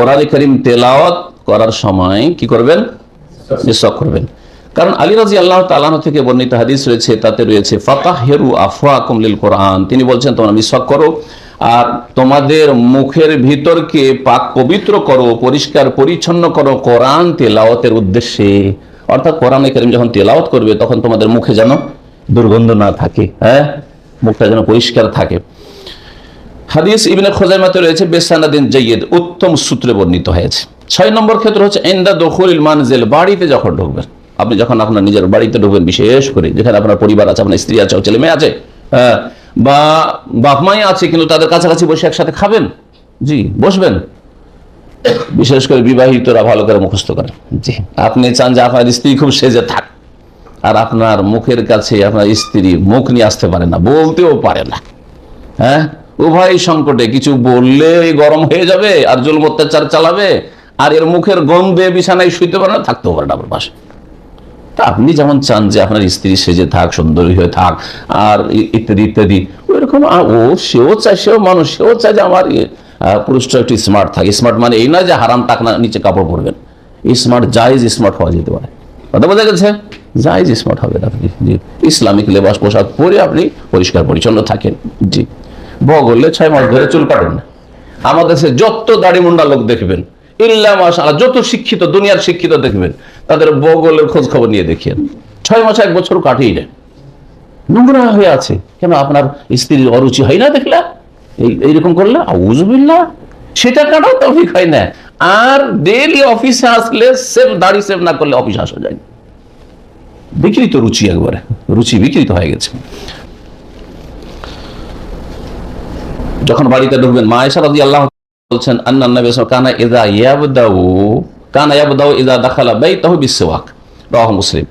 কোরআন করিম তেলাওয়াত করার সময় কি করবেন? মিসওয়াক করবেন। কারণ আলী রাজি আল্লাহ তালাহ থেকে বর্ণিত হাদিস রয়েছে, তাতে রয়েছে ফাতাহ হেরু আফওয়া কুমলিল কোরআন তিনি বলছেন, তোমরা মিসওয়াক করো আর তোমাদের মুখের ভিতরকে পাক পবিত্র করো, পরিষ্কার পরিচ্ছন্ন করো কোরআন তেলাওয়াতের উদ্দেশ্যে। অর্থাৎ কোরআন করিম যখন তেলাওয়াত করবে, তখন তোমাদের মুখে যেন দুর্গন্ধ না থাকে হ্যাঁ? মুখটা যেন পরিষ্কার থাকে। হাদিস ইবনে খোজাইমাতে রয়েছে, বেসানাদিন জাইয়েদ উত্তম সূত্রে বর্ণিত হয়েছে। ছয় নম্বর ক্ষেত্র হচ্ছে এন্দা দখুল মানজেল, বাড়িতে যখন ঢুকবেন, আপনি যখন আপনার নিজের বাড়িতে ঢুকবেন, বিশেষ করে যেখানে আপনার পরিবার আছে, আপনার স্ত্রী আছে ছেলে মেয়ে আছে বা বাপ মাই আছে, কিন্তু তাদের কাছাকাছি বসে একসাথে খাবেন, জি, বসবেন। বিশেষ করে বিবাহিতরা ভালো করে মুখস্থ করেন। জি, আপনি চান যে আপনার স্ত্রী খুব সেজে থাক, আর আপনার মুখের কাছে আপনার স্ত্রী মুখ নিয়ে আসতে পারে না, বলতেও পারে না হ্যাঁ? উভয় সংকটে কিছু বললে গরম হয়ে যাবে আর জুল অত্যাচার চালাবে আর এর মুখের গন্ধে বিছানায় শুইতে পারে না থাকতেও পারে না আপনার পাশে। তা আপনি যেমন চান যে আপনার স্ত্রী সেজে থাক সুন্দরী হয়ে থাক আর ইত্যাদি ইত্যাদি ওইরকম ও সেও চায় সেও মানুষ সেও চায় যে আমার ইয়ে, পুরুষটা একটু স্মার্ট থাকে। স্মার্ট মানে এই না যে হারাম টাকনা নিচে কাপড় পরবেন। স্মার্ট জায়েজ স্মার্ট হওয়া যেতে পারে। কথা বোঝা গেছে? জায়েজ স্মার্ট হবে আপনি। জি। ইসলামিক লেবাস পোশাক পরে আপনি পরিষ্কার পরিচ্ছন্ন থাকেন। জি। বগলে ছয় মাস ধরে চুল কাটেন না। আমাদের দেশে যত দাড়ি মুন্ডা লোক দেখবেন, ইল্লা মাশাআল্লাহ, যত শিক্ষিত, দুনিয়ার শিক্ষিত দেখবেন, তাদের বগলের খোঁজ খবর নিয়ে দেখিয়েন ছয় মাস এক বছর কাটিয়ে নেন নোংরা হয়ে আছে। কেন আপনার স্ত্রীর অরুচি হয় না দেখলে? এই এইরকম করলে? আউজবিল্লা সেটা কাটাও তফিক হয় না। আর ডেলি অফিসে আসলে সেভ দাড়ি সেভ না করলে অফিসে আসা যায়। বিকৃত রুচি একবারে। রুচি বিকৃত হয়ে গেছে। যখন বাড়িতে ঢুকবেন, মা এসা রাজি আল্লাহ বলছেন, আন্না নবী কানা ইযা ইয়াবদাউ, কানা ইয়াবদাউ ইযা দাখালা বাইতাহু বিসওয়াক। রাওয়াহু মুসলিম।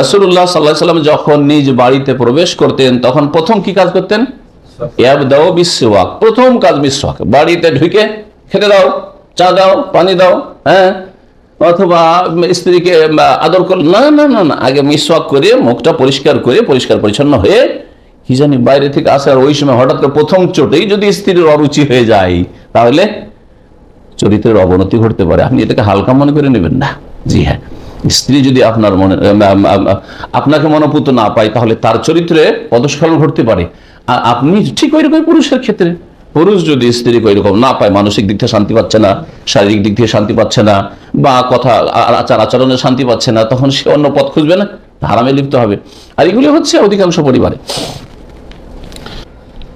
রাসূলুল্লাহ সাল্লাল্লাহু আলাইহি সাল্লাম যখন নিজ বাড়িতে প্রবেশ করতেন, তখন প্রথম কি কাজ করতেন? ইয়াবদাউ বিসওয়াক, প্রথম কাজ মিসওয়াক বাড়িতে ঢুকে খেতে দাও, চা দাও, পানি দাও হ্যাঁ? অথবা স্ত্রীকে আদর কর না না না না, আগে মিসওয়াক করে মুখটা পরিষ্কার করে পরিষ্কার পরিচ্ছন্ন হয়ে কি জানি বাইরে থেকে আসার ওই সময় হঠাৎ করে প্রথম চোটেই যদি স্ত্রীর অরুচি হয়ে যায়, তাহলে চরিত্রের অবনতি ঘটতে পারে। আপনি এটাকে হালকা মনে করে নেবেন না। জি হ্যাঁ। স্ত্রী যদি আপনার মনে আপনাকে মনোপুত না পায়, তাহলে তার চরিত্রে পদস্খলন ঘটতে পারে। আর আপনি ঠিক ওই রকম পুরুষের ক্ষেত্রে। পুরুষ যদি স্ত্রীকে ওই রকম না পায়, মানসিক দিক থেকে শান্তি পাচ্ছে না, শারীরিক দিক থেকে শান্তি পাচ্ছে না, বা কথা আচার আচরণে শান্তি পাচ্ছে না, তখন সে অন্য পথ খুঁজবে না। হারামে লিপ্ত হবে। আর এগুলি হচ্ছে অধিকাংশ পরিবারে।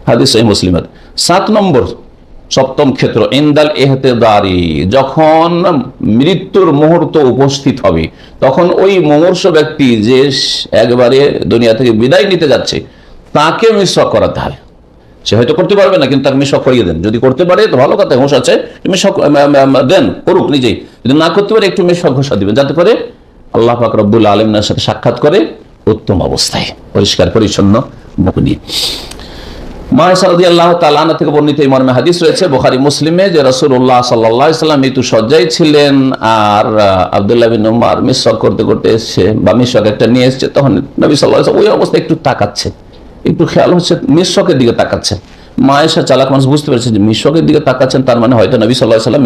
হাদিস এই মুসলিমের। সাত নম্বর, সপ্তম ক্ষেত্র, ইন্দাল এহতেদারি যখন মৃত্যুর মুহূর্ত উপস্থিত হবে, তখন ওই মমর্ষ ব্যক্তি যে একবারে দুনিয়া থেকে বিদায় নিতে যাচ্ছে, তাকে মিসওয়াক করাতে হবে। সে হয়তো করতে পারবে না, কিন্তু তাকে মিসওয়াক করিয়ে দেন। যদি করতে পারে, তো ভালো কথা হোস আছে, মিসওয়াক দেন, করুক নিজেই। যদি না করতে পারে, একটু মিসওয়াক ঘোষা দিবেন, যাতে করে আল্লাহ পাক রব্বুল আলমিনের সাথে সাক্ষাৎ করে উত্তম অবস্থায় পরিষ্কার, পরিচ্ছন্ন মুখ নিয়ে। ছিলেন নিয়ে একটু খেয়াল হচ্ছে মিসকের দিকে তাকাচ্ছে। মায়েশা চালাক মানুষ বুঝতে পেরেছে যে মিসকের দিকে তাকাচ্ছেন, তার মানে হয়তো নবী সাল্লাহ সাল্লাম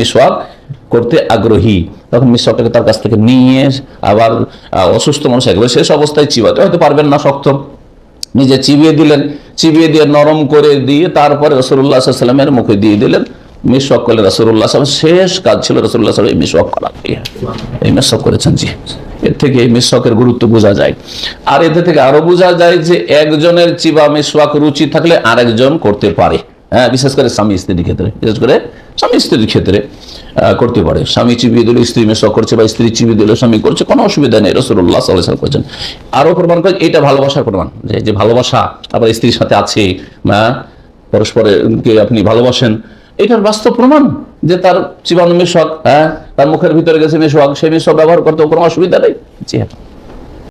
করতে আগ্রহী। তখন মিসকটাকে তার কাছ থেকে নিয়ে আবার অসুস্থ মানুষ একেবারে শেষ অবস্থায় চিবাতে হয়তো পারবেন না শক্ত। নিজে চিবিয়ে দিলেন, চিবিয়ে দিয়ে নরম করে দিয়ে তারপরে রসুল্লাহ সাল্লামের মুখে দিয়ে দিলেন মিশক করলেন রসুল্লাহ সাল্লাম শেষ কাজ ছিল রসুল্লাহ সাল্লাম এই মিশক করা। এই মিশক করেছেন, জি। এর থেকে এই মিশকের গুরুত্ব বোঝা যায়। আর এতে থেকে আরও বোঝা যায় যে একজনের চিবা মিশওয়াক রুচি থাকলে আরেকজন করতে পারে। হ্যাঁ বিশেষ করে স্বামী স্ত্রীর ক্ষেত্রে, বিশেষ করে স্বামী স্ত্রীর ক্ষেত্রে করতে পারে। স্বামী চিবিয়ে দিল, স্ত্রী মেসক করছে বা স্ত্রী চিবিয়ে দিল, স্বামী করছে, কোনো অসুবিধা নেই রসুল্লাহ সাল্লাহ করছেন। আরও প্রমাণ করে এটা ভালোবাসার প্রমাণ, যে যে ভালোবাসা আবার স্ত্রীর সাথে আছে পরস্পরকে আপনি ভালোবাসেন, এটার বাস্তব প্রমাণ যে তার জীবাণু মেশক হ্যাঁ তার মুখের ভিতরে গেছে মেশক সেই মেশক ব্যবহার করতে কোনো অসুবিধা নেই। জি হ্যাঁ।